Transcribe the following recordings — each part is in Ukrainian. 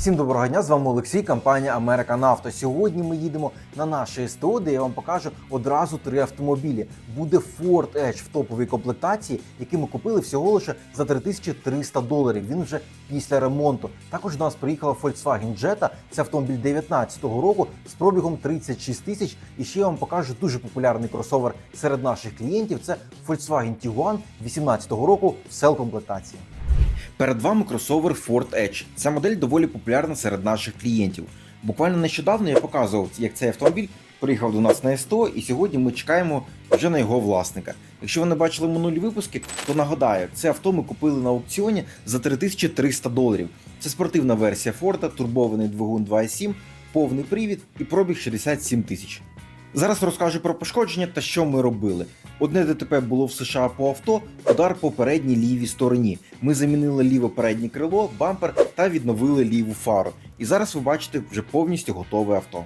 Всім доброго дня, з вами Олексій, компанія American Auto. Сьогодні ми їдемо на наше СТО, де я вам покажу одразу три автомобілі. Буде Ford Edge в топовій комплектації, який ми купили всього лише за 3300 доларів. Він вже після ремонту. Також до нас приїхала Volkswagen Jetta. Це автомобіль 19-го року з пробігом 36 тисяч. І ще я вам покажу дуже популярний кросовер серед наших клієнтів. Це Volkswagen Tiguan 18-го року в сел комплектації. Перед вами кросовер Ford Edge. Ця модель доволі популярна серед наших клієнтів. Буквально нещодавно я показував, як цей автомобіль приїхав до нас на СТО, і сьогодні ми чекаємо вже на його власника. Якщо ви не бачили минулі випуски, то нагадаю, це авто ми купили на аукціоні за 3300 доларів. Це спортивна версія Форда, турбований двигун 2.7, повний привід і пробіг 67 тисяч. Зараз розкажу про пошкодження та що ми робили. Одне ДТП було в США по авто, удар по передній лівій стороні. Ми замінили ліве переднє крило, бампер та відновили ліву фару. І зараз ви бачите вже повністю готове авто.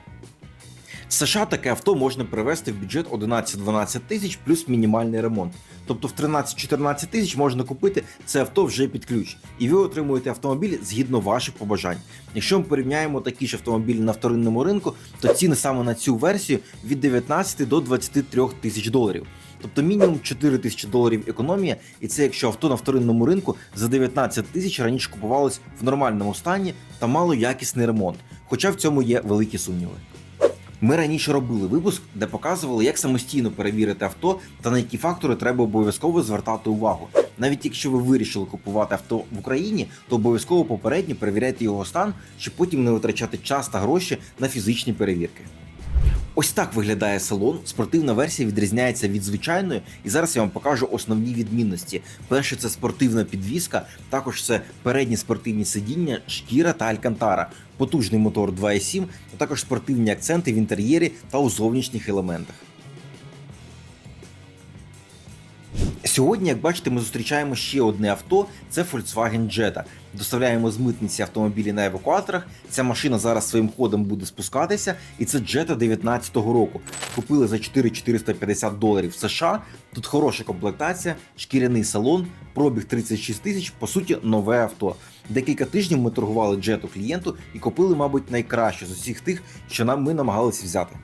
США таке авто можна привезти в бюджет 11-12 тисяч плюс мінімальний ремонт. Тобто в 13-14 тисяч можна купити це авто вже під ключ, і ви отримуєте автомобіль згідно ваших побажань. Якщо ми порівняємо такі ж автомобілі на вторинному ринку, то ціни саме на цю версію від 19 до 23 тисяч доларів. Тобто мінімум 4 тисячі доларів економія, і це якщо авто на вторинному ринку за 19 тисяч раніше купувалось в нормальному стані та мало якісний ремонт. Хоча в цьому є великі сумніви. Ми раніше робили випуск, де показували, як самостійно перевірити авто та на які фактори треба обов'язково звертати увагу. Навіть якщо ви вирішили купувати авто в Україні, то обов'язково попередньо перевіряйте його стан, щоб потім не витрачати час та гроші на фізичні перевірки. Ось так виглядає салон. Спортивна версія відрізняється від звичайної, і зараз я вам покажу основні відмінності. Перше це спортивна підвіска, також це передні спортивні сидіння, шкіра та алькантара, потужний мотор 2.7, а також спортивні акценти в інтер'єрі та у зовнішніх елементах. Сьогодні, як бачите, ми зустрічаємо ще одне авто. Це Volkswagen Jetta. Доставляємо з митниці автомобілі на евакуаторах. Ця машина зараз своїм ходом буде спускатися, і це Jetta 19-го року. Купили за 4450 доларів США. Тут хороша комплектація, шкіряний салон, пробіг 36 тисяч. По суті, нове авто. Декілька тижнів ми торгували Jetta клієнту і купили, мабуть, найкраще з усіх тих, що нам ми намагалися взяти.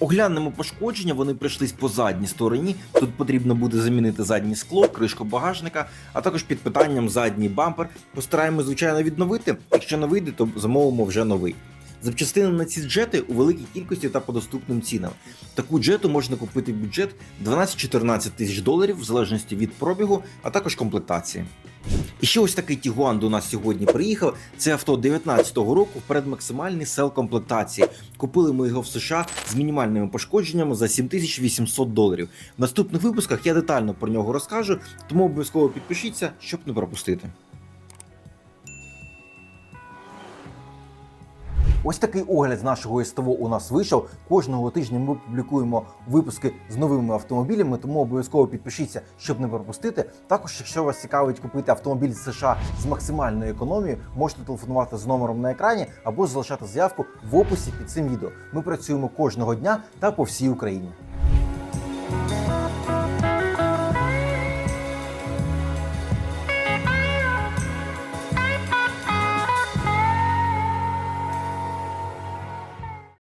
Оглянемо пошкодження, вони прийшлись по задній стороні. Тут потрібно буде замінити заднє скло, кришку багажника, а також під питанням задній бампер. Постараємось, звичайно, відновити. Якщо не вийде, то замовимо вже новий. Запчастини на ці джети у великій кількості та по доступним цінам. Таку джету можна купити в бюджет 12-14 тисяч доларів в залежності від пробігу, а також комплектації. І ще ось такий Тігуан до нас сьогодні приїхав. Це авто 19-го року в передмаксимальній сел комплектації. Купили ми його в США з мінімальними пошкодженнями за 7800 доларів. В наступних випусках я детально про нього розкажу, тому обов'язково підпишіться, щоб не пропустити. Ось такий огляд з нашого СТО у нас вийшов. Кожного тижня ми публікуємо випуски з новими автомобілями, тому обов'язково підпишіться, щоб не пропустити. Також, якщо вас цікавить купити автомобіль з США з максимальною економією, можете телефонувати з номером на екрані або залишати заявку в описі під цим відео. Ми працюємо кожного дня та по всій Україні.